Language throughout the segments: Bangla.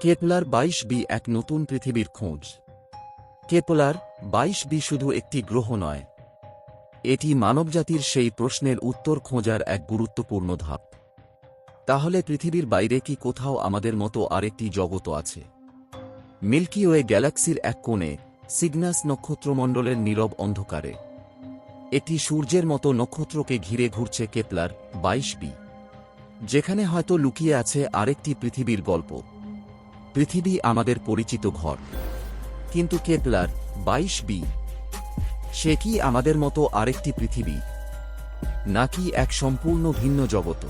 কেপলার বাইশ বি এক নতুন পৃথিবীর খোঁজ। কেপলার বাইশ বি শুধু একটি গ্রহ নয়। এটি মানবজাতির সেই প্রশ্নের উত্তর খোঁজার এক গুরুত্বপূর্ণ ধাপ। তাহলে পৃথিবীর বাইরে কি কোথাও আমাদের মতো আরেকটি জগৎ আছে? মিল্কি ওয়ে গ্যালাক্সির এক কোণে সিগনাস নক্ষত্রমণ্ডলের নীরব অন্ধকারে। একটি সূর্যের মতো নক্ষত্রকে ঘিরে ঘুরছে কেপলার বাইশ বি। যেখানে হয়তো লুকিয়ে আছে আরেকটি পৃথিবীর গল্প। পৃথিবী আমাদের পরিচিত ঘর। কিন্তু কেপলার বাইশ বি, সে কি আমাদের মতো আরেকটি পৃথিবী? নাকি এক সম্পূর্ণ ভিন্ন জগত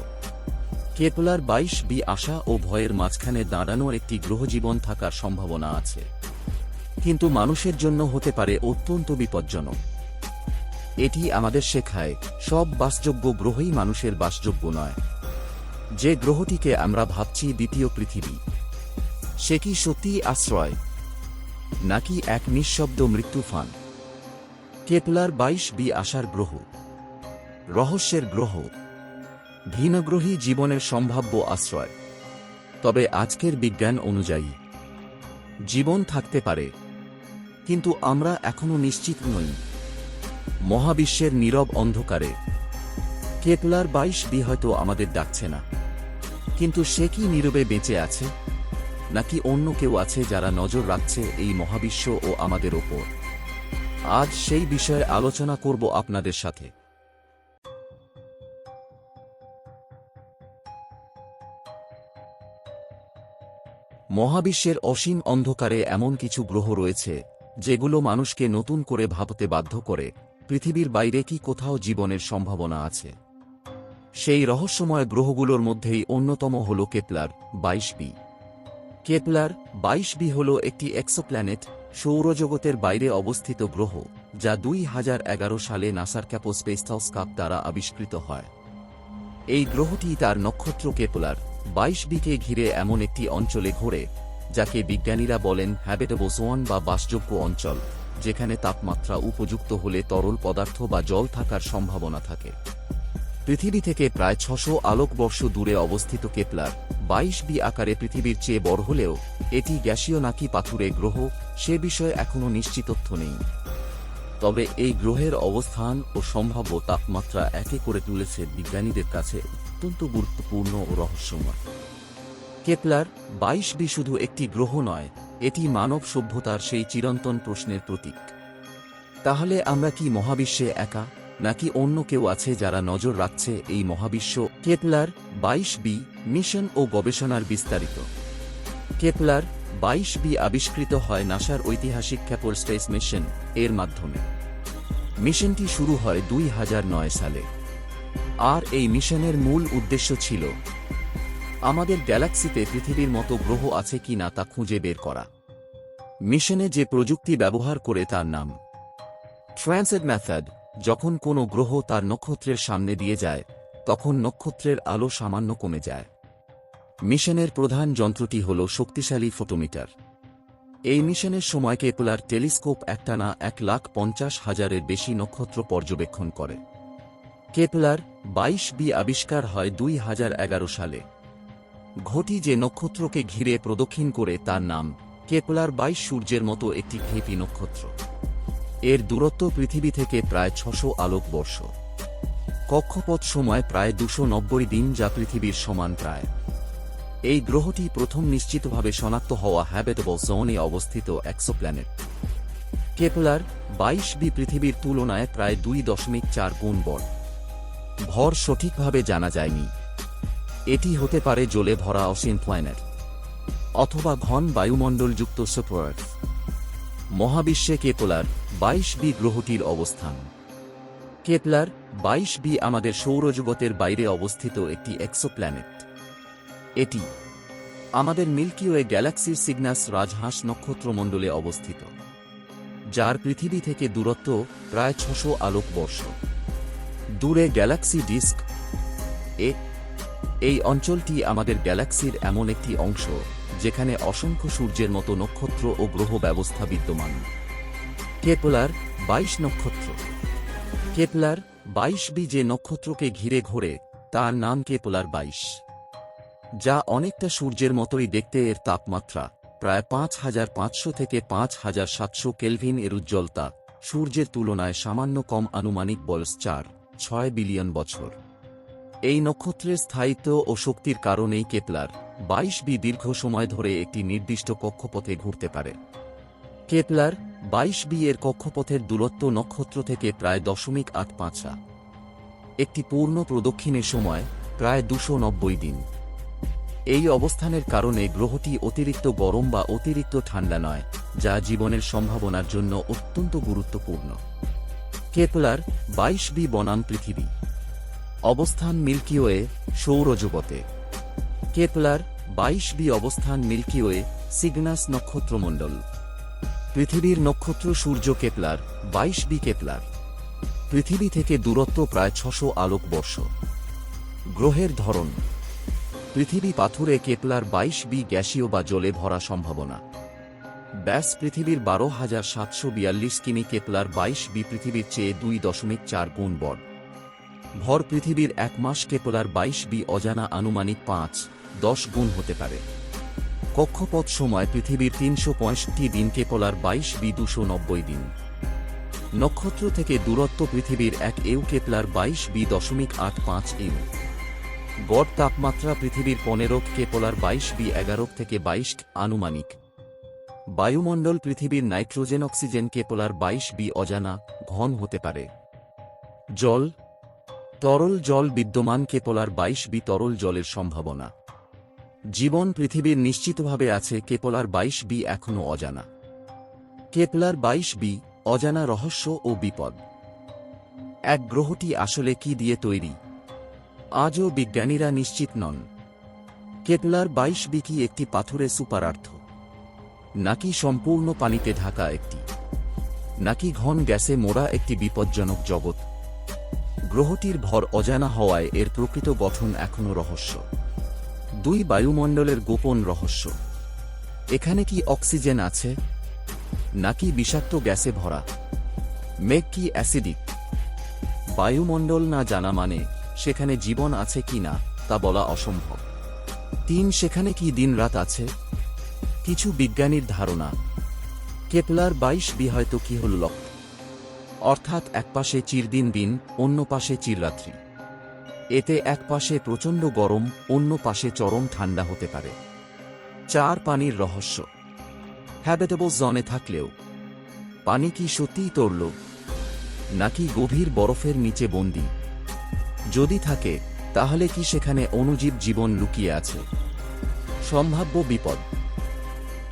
কেপলার বাইশ বি আশা ও ভয়ের মাঝখানে দাঁড়ানোর একটি গ্রহজীবন থাকার সম্ভাবনা আছে। কিন্তু মানুষের জন্য হতে পারে অত্যন্ত বিপজ্জনক। এটি আমাদের শেখায়, সব বাসযোগ্য গ্রহই মানুষের বাসযোগ্য নয়। যে গ্রহটিকে আমরা ভাবছি দ্বিতীয় পৃথিবী। সে কি সত্যিই আশ্রয়? নাকি এক নিঃশব্দ মৃত্যুফান কেপলার বাইশ বি আসার গ্রহ। রহস্যের গ্রহ। ভিনগ্রহী জীবনের সম্ভাব্য আশ্রয়। তবে আজকের বিজ্ঞান অনুযায়ী, জীবন থাকতে পারে। কিন্তু আমরা এখনও নিশ্চিত নই। মহাবিশ্বের নীরব অন্ধকারে। কেপলার বাইশ বি হয়তো আমাদের ডাকছে না। কিন্তু সে কি নীরবে বেঁচে আছে? নাকি অন্য কেউ আছে যারা নজর রাখছে এই মহাবিশ্ব ও আমাদের ওপর? আজ সেই বিষয়ে আলোচনা করব আপনাদের সাথে। মহাবিশ্বের অসীম অন্ধকারে এমন কিছু গ্রহ রয়েছে, যেগুলো মানুষকে নতুন করে ভাবতে বাধ্য করে, পৃথিবীর বাইরে কি কোথাও জীবনের সম্ভাবনা আছে। সেই রহস্যময় গ্রহগুলোর মধ্যেই অন্যতম হল কেপলার, বাইশ বি। কেপলার বাইশ বি হল একটি এক্সোপ্ল্যানেট সৌরজগতের বাইরে অবস্থিত গ্রহ, যা দুই হাজার এগারো সালে নাসার ক্যাপো স্পেসটাউস্কাপ দ্বারা আবিষ্কৃত হয়। এই গ্রহটি তার নক্ষত্র কেপলার বাইশ বিকে ঘিরে এমন একটি অঞ্চলে ঘোরে, যাকে বিজ্ঞানীরা বলেন হ্যাবেটেবোসোয়ান বা বাসযোগ্য অঞ্চল, যেখানে তাপমাত্রা উপযুক্ত হলে তরল পদার্থ বা জল থাকার সম্ভাবনা থাকে। পৃথিবী থেকে প্রায় ছশো আলোকবর্ষ দূরে অবস্থিত কেপলার বাইশ বি আকারে পৃথিবীর চেয়ে বড় হলেও এটি গ্যাসীয় নাকি পাথুরে গ্রহ, সে বিষয়ে এখনও নিশ্চিত তথ্য নেই। তবে এই গ্রহের অবস্থান ও সম্ভাব্য তাপমাত্রা একে করে তুলেছে বিজ্ঞানীদের কাছে অত্যন্ত গুরুত্বপূর্ণ ও রহস্যময়। কেপলার বাইশ বি শুধু একটি গ্রহ নয়, এটি মানব সভ্যতার সেই চিরন্তন প্রশ্নের প্রতীক। তাহলে আমরা কি মহাবিশ্বে একা? নাকি অন্য কেউ আছে যারা নজর রাখছে এই মহাবিশ্ব? কেপলার বাইশ বি, মিশন ও গবেষণার বিস্তারিত। কেপলার বাইশ বি আবিষ্কৃত হয় নাসার ঐতিহাসিক ক্যাপোর স্পেস মিশন এর মাধ্যমে। মিশনটি শুরু হয় দুই হাজার নয় সালে। আর এই মিশনের মূল উদ্দেশ্য ছিল, আমাদের গ্যালাক্সিতে পৃথিবীর মতো গ্রহ আছে কি না তা খুঁজে বের করা। মিশনে যে প্রযুক্তি ব্যবহার করে তার নাম ট্রান্সেড ম্যাথড যখন কোনো গ্রহ তার নক্ষত্রের সামনে দিয়ে যায়, তখন নক্ষত্রের আলো সামান্য কমে যায়। মিশনের প্রধান যন্ত্রটি হল শক্তিশালী ফটোমিটার। এই মিশনের সময় কেপলার টেলিস্কোপ একটানা এক লাখ পঞ্চাশ হাজারের বেশি নক্ষত্র পর্যবেক্ষণ করে। কেপলার বাইশ বি আবিষ্কার হয় দুই হাজার এগারো সালে। ঘটি যে নক্ষত্রকে ঘিরে প্রদক্ষিণ করে তার নাম কেপলার বাইশ সূর্যের মতো একটি খেপি নক্ষত্র। এর দূরত্ব পৃথিবী থেকে প্রায় ছশো আলোকবর্ষ কক্ষপথ সময় প্রায় দুশো নব্বই দিন যা পৃথিবীর সমান প্রায়। এই গ্রহটি প্রথম নিশ্চিতভাবে শনাক্ত হওয়া হ্যাবেটেবল জোনে অবস্থিত এক্সোপ্ল্যানেট কেপলার বাইশ বি পৃথিবীর তুলনায় প্রায় দুই দশমিক চার গুণ বড়। ভর সঠিকভাবে জানা যায়নি। এটি হতে পারে জলে ভরা অসীম প্ল্যানেট অথবা ঘন বায়ুমণ্ডলযুক্ত সুপার মহাবিশ্বে কেপলার বাইশ বি গ্রহটির অবস্থান। কেপলার বাইশ বি আমাদের সৌরজগতের বাইরে অবস্থিত একটি এক্সোপ্ল্যানেট এটি আমাদের মিল্কি ওয়ে গ্যালাক্সির সিগনাস রাজহাঁস নক্ষত্রমণ্ডলে অবস্থিত, যার পৃথিবী থেকে দূরত্ব প্রায় ছশো আলোকবর্ষ দূরে গ্যালাক্সি ডিস্ক। এ, এই অঞ্চলটি আমাদের গ্যালাক্সির এমন একটি অংশ। যেখানে অসংখ্য সূর্যের মতো নক্ষত্র ও গ্রহ ব্যবস্থা বিদ্যমান। কেপলার বাইশ নক্ষত্র। কেপলার বাইশ বি যে নক্ষত্রকে ঘিরে ঘোরে, তার নাম কেপলার বাইশ। যা অনেকটা সূর্যের মতোই দেখতে এর তাপমাত্রা, প্রায় পাঁচ হাজার পাঁচশো থেকে পাঁচ হাজার সাতশো কেলভিন এর উজ্জ্বলতা, সূর্যের তুলনায় সামান্য কম আনুমানিক বয়স চার, ছয় বিলিয়ন বছর। এই নক্ষত্রের স্থায়িত্ব ও শক্তির কারণেই কেপলার বাইশ বি দীর্ঘ সময় ধরে একটি নির্দিষ্ট কক্ষপথে ঘুরতে পারে। কেপলার বাইশ বি এর কক্ষপথের দূরত্ব নক্ষত্র থেকে প্রায় দশমিক আট পাঁচা একটি পূর্ণ প্রদক্ষিণের সময় প্রায় দুশো নব্বই দিন। এই অবস্থানের কারণে গ্রহটি অতিরিক্ত গরম বা অতিরিক্ত ঠান্ডা নয় যা জীবনের সম্ভাবনার জন্য অত্যন্ত গুরুত্বপূর্ণ। কেপলার বাইশ বি বনাম পৃথিবী। অবস্থান মিল্কিওয়ে সৌরজগতে। কেপলার বাইশ বি অবস্থান মিল্কিওয়ে সিগনাস নক্ষত্রমণ্ডল। পৃথিবীর নক্ষত্র সূর্য কেপলার বাইশ বি কেপলার পৃথিবী থেকে দূরত্ব প্রায় ছশো আলোক বর্ষ। গ্রহের ধরন। পৃথিবী পাথুরে কেপলার বাইশ বি গ্যাসীয় বা জলে ভরা সম্ভাবনা। ব্যাস পৃথিবীর বারো হাজার সাতশো বিয়াল্লিশ কিমি কেপলার বাইশ বি পৃথিবীর চেয়ে দুই দশমিক চার গুণ বড়। ভর পৃথিবীর এক মাস কেপলার বাইশ বি অজানা আনুমানিক পাঁচ। দশ গুণ হতে পারে। কক্ষপথ সময় পৃথিবীর তিনশো পঁয়ষট্টি দিন, কেপলার বাইশ বি দুশো নব্বই দিন। নক্ষত্র থেকে দূরত্ব পৃথিবীর এক এউ, কেপলার বাইশ বি দশমিক আট পাঁচ এউ গড় তাপমাত্রা পৃথিবীর পনেরো, কেপলার বাইশ বি এগারো থেকে বাইশ আনুমানিক। বায়ুমণ্ডল পৃথিবীর নাইট্রোজেন, অক্সিজেন, কেপলার বাইশ বি অজানা, ঘন হতে পারে। জল, তরল জল বিদ্যমান, কেপলার বাইশ বি তরল জলের সম্ভাবনা। জীবন পৃথিবীর নিশ্চিতভাবে আছে কেপলার বাইশ বি এখনও অজানা। কেপলার বাইশ বি অজানা রহস্য ও বিপদ। এক গ্রহটি আসলে কি দিয়ে তৈরি? আজও বিজ্ঞানীরা নিশ্চিত নন। কেপলার বাইশ বি কি একটি পাথুরে সুপারার্থ? নাকি সম্পূর্ণ পানিতে ঢাকা একটি? নাকি ঘন গ্যাসে মোড়া একটি বিপজ্জনক জগৎ? গ্রহটির ভর অজানা হওয়ায় এর প্রকৃত গঠন এখনও রহস্য। দুই বায়ুমণ্ডলের গোপন রহস্য। এখানে কি অক্সিজেন আছে? নাকি বিষাক্ত গ্যাসে ভরা? মেঘ কি অ্যাসিডিক? বায়ুমণ্ডল না জানা মানে সেখানে জীবন আছে কি না, তা বলা অসম্ভব। তিন, সেখানে কি দিনরাত আছে? কিছু বিজ্ঞানীর ধারণা। কেপলার বাইশ বি হয়তো কি হল অর্থাৎ এক পাশে চিরদিন দিন, অন্য পাশে চিররাত্রি। এতে এক পাশে প্রচণ্ড গরম, অন্য পাশে চরম ঠান্ডা হতে পারে। চার পানির রহস্য। হ্যাবিটেবল জনে থাকলেও, পানি কি সত্যিই তরল নাকি গভীর বরফের নিচে বন্দি? যদি থাকে, তাহলে কি সেখানে অণুজীব জীবন লুকিয়ে আছে? সম্ভাব্য বিপদ।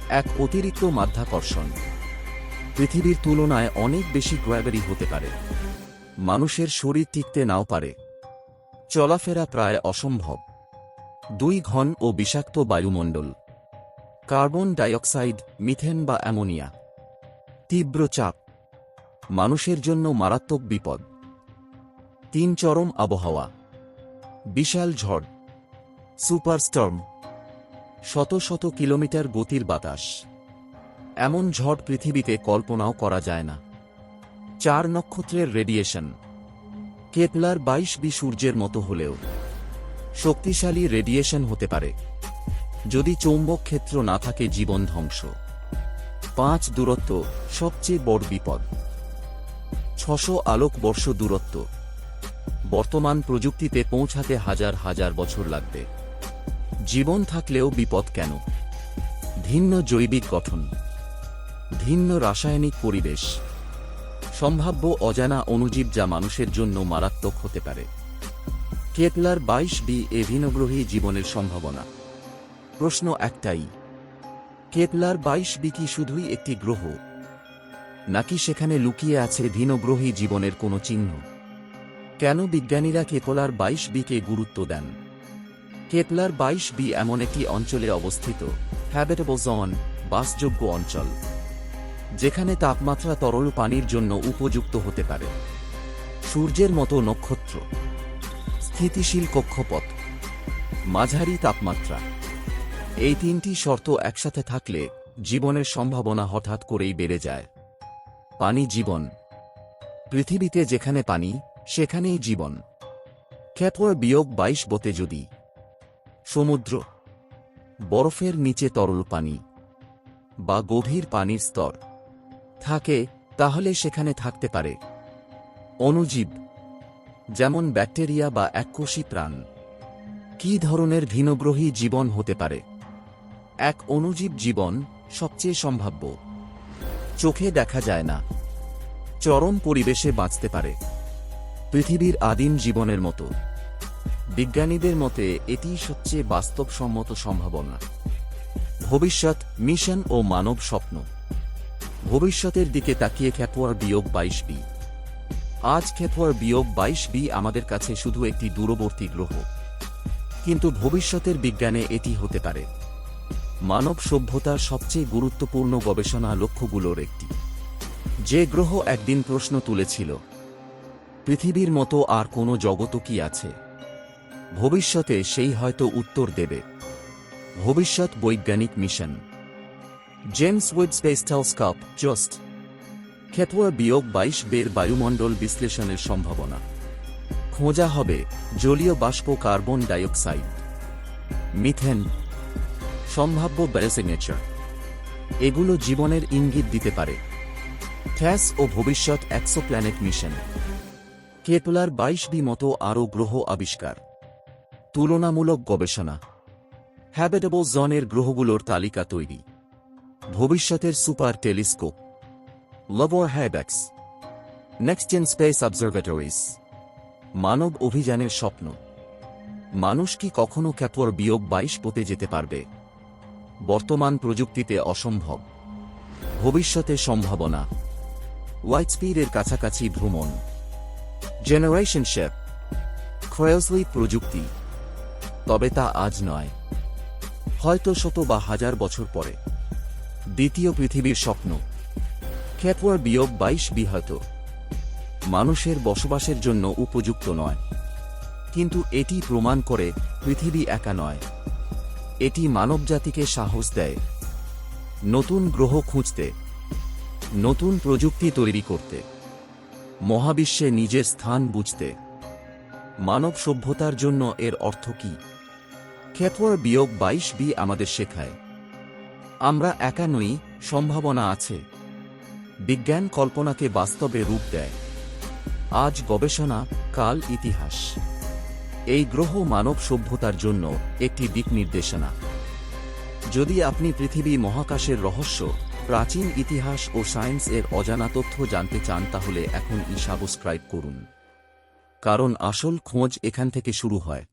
এক অতিরিক্ত মাধ্যাকর্ষণ। পৃথিবীর তুলনায় অনেক বেশি গ্র্যাভারি হতে পারে। মানুষের শরীর টিকতে নাও পারে। চলাফেরা প্রায় অসম্ভব। দুই ঘন ও বিষাক্ত বায়ুমণ্ডল। কার্বন ডাইঅক্সাইড, মিথেন বা অ্যামোনিয়া। তীব্র চাপ। মানুষের জন্য মারাত্মক বিপদ। তিন চরম আবহাওয়া। বিশাল ঝড়। সুপারস্টর্ম। শত শত কিলোমিটার গতির বাতাস। এমন ঝড় পৃথিবীতে কল্পনাও করা যায় না। চার নক্ষত্রের রেডিয়েশন। কেপলার বাইশ বি সূর্যের মতো হলেও শক্তিশালী রেডিয়েশন হতে পারে। যদি চৌম্বক ক্ষেত্র না থাকে, জীবন ধ্বংস। পাঁচ, দূরত্ব সবচেয়ে বড় বিপদ। ছশো আলোক বর্ষ দূরত্ব। বর্তমান প্রযুক্তিতে পৌঁছাতে হাজার হাজার বছর লাগবে। জীবন থাকলেও বিপদ কেন? ভিন্ন জৈবিক গঠন। ভিন্ন রাসায়নিক পরিবেশ। সম্ভাব্য অজানা অণুজীব যা মানুষের জন্য মারাত্মক হতে পারে। কেপলার বাইশ বি এ ভিনগ্রহী জীবনের সম্ভাবনা। প্রশ্ন একটাই কেপলার বাইশ বি কি শুধুই একটি গ্রহ? নাকি সেখানে লুকিয়ে আছে ভিনগ্রহী জীবনের কোনো চিহ্ন? কেন বিজ্ঞানীরা কেপলার বাইশ বিকে গুরুত্ব দেন? কেপলার বাইশ বি এমন একটি অঞ্চলে অবস্থিত হ্যাবিটেবল জোন বাসযোগ্য অঞ্চল। যেখানে তাপমাত্রা তরল পানির জন্য উপযুক্ত হতে পারে। সূর্যের মতো নক্ষত্র, স্থিতিশীল কক্ষপথ, মাঝারি তাপমাত্রা। এই তিনটি শর্ত একসাথে থাকলে জীবনের সম্ভাবনা হঠাৎ করেই বেড়ে যায়। পানি জীবন। পৃথিবীতে যেখানে পানি, সেখানেই জীবন। ক্ষেত্র বিয়োগ বাইশ বতে যদি। সমুদ্র। বরফের নিচে তরল পানি বা গভীর পানির স্তর। থাকে, তাহলে সেখানে থাকতে পারে। অনুজীব, যেমন ব্যাকটেরিয়া বা এককোষী প্রাণ, কি ধরনের ভিনগ্রহী জীবন হতে পারে? এক অনুজীব জীবন সবচেয়ে সম্ভাব্য। চোখে দেখা যায় না, চরম পরিবেশে বাঁচতে পারে। পৃথিবীর আদিম জীবনের মতো। বিজ্ঞানীদের মতে এটি সবচেয়ে বাস্তবসম্মত সম্ভাবনা। ভবিষ্যৎ, মিশন ও মানব স্বপ্ন। ভবিষ্যতের দিকে তাকিয়ে খ্যাপোয়ার বিয়োগ বাইশ বি। আজ খ্যাপোয়ার বিয়োগ বাইশ বি আমাদের কাছে শুধু একটি দূরবর্তী গ্রহ। কিন্তু ভবিষ্যতের বিজ্ঞানে এটি হতে পারে। মানব সভ্যতার সবচেয়ে গুরুত্বপূর্ণ গবেষণা লক্ষ্যগুলোর একটি। যে গ্রহ একদিন প্রশ্ন তুলেছিল, পৃথিবীর মতো আর কোনো জগৎ কি আছে? ভবিষ্যতে সেই হয়তো উত্তর দেবে, ভবিষ্যৎ বৈজ্ঞানিক mission. James Webb space telescope just খেতোয়া বিয়োগ বাইশ বের বায়ুমণ্ডল বিশ্লেষণের সম্ভাবনা খোঁজা হবে জলীয় বাষ্প কার্বন ডাইঅক্সাইড মিথেন সম্ভাব্য ব্যারোসিগনেচার এগুলো জীবনের ইঙ্গিত দিতে পারে থ্যাস ও ভবিষ্যৎ এক্সোপ্ল্যানেট মিশন কেপলার বাইশ বি মতো আরও গ্রহ আবিষ্কার তুলনামূলক গবেষণা হ্যাবিটেবল জনের গ্রহগুলোর তালিকা তৈরি ভবিষ্যতের super telescope. লবর HabEx next gen space observatories মানব অভিযানের স্বপ্ন। মানুষ কি কখনো ক্যাপর বিয়োগ বাইশ পথে যেতে পারবে? বর্তমান প্রযুক্তিতে অসম্ভব। ভবিষ্যতে সম্ভাবনা। হোয়াইট স্পিডের কাছাকাছি ভ্রমণ। জেনারেশন শেপ ক্রয়োসলি প্রযুক্তি। তবে তা আজ নয়। হয়তো শত বা হাজার বছর পরে। দ্বিতীয় পৃথিবীর স্বপ্ন। খেপুয়ার বিয়োগ বাইশ বি হয়তো মানুষের বসবাসের জন্য উপযুক্ত নয়। কিন্তু এটি প্রমাণ করে পৃথিবী একা নয়। এটি মানবজাতিকে সাহস দেয়। নতুন গ্রহ খুঁজতে, নতুন প্রযুক্তি তৈরি করতে, মহাবিশ্বে নিজের স্থান বুঝতে। মানব সভ্যতার জন্য এর অর্থ কি? খেতোয়ার বিয়োগ বাইশ বি আমাদের শেখায়। আমরা একা নই সম্ভাবনা আছে। বিজ্ঞান কল্পনাকে বাস্তবে রূপ দেয়। আজ গবেষণা, কাল ইতিহাস। এই গ্রহ মানব সভ্যতার জন্য একটি দিক নির্দেশনা। যদি আপনি পৃথিবী মহাকাশের রহস্য, প্রাচীন ইতিহাস ও সায়েন্স এর অজানা তথ্য জানতে চান, তাহলে এখন ই সাবস্ক্রাইব করুন। কারণ আসল খোঁজ এখান থেকে শুরু হয়।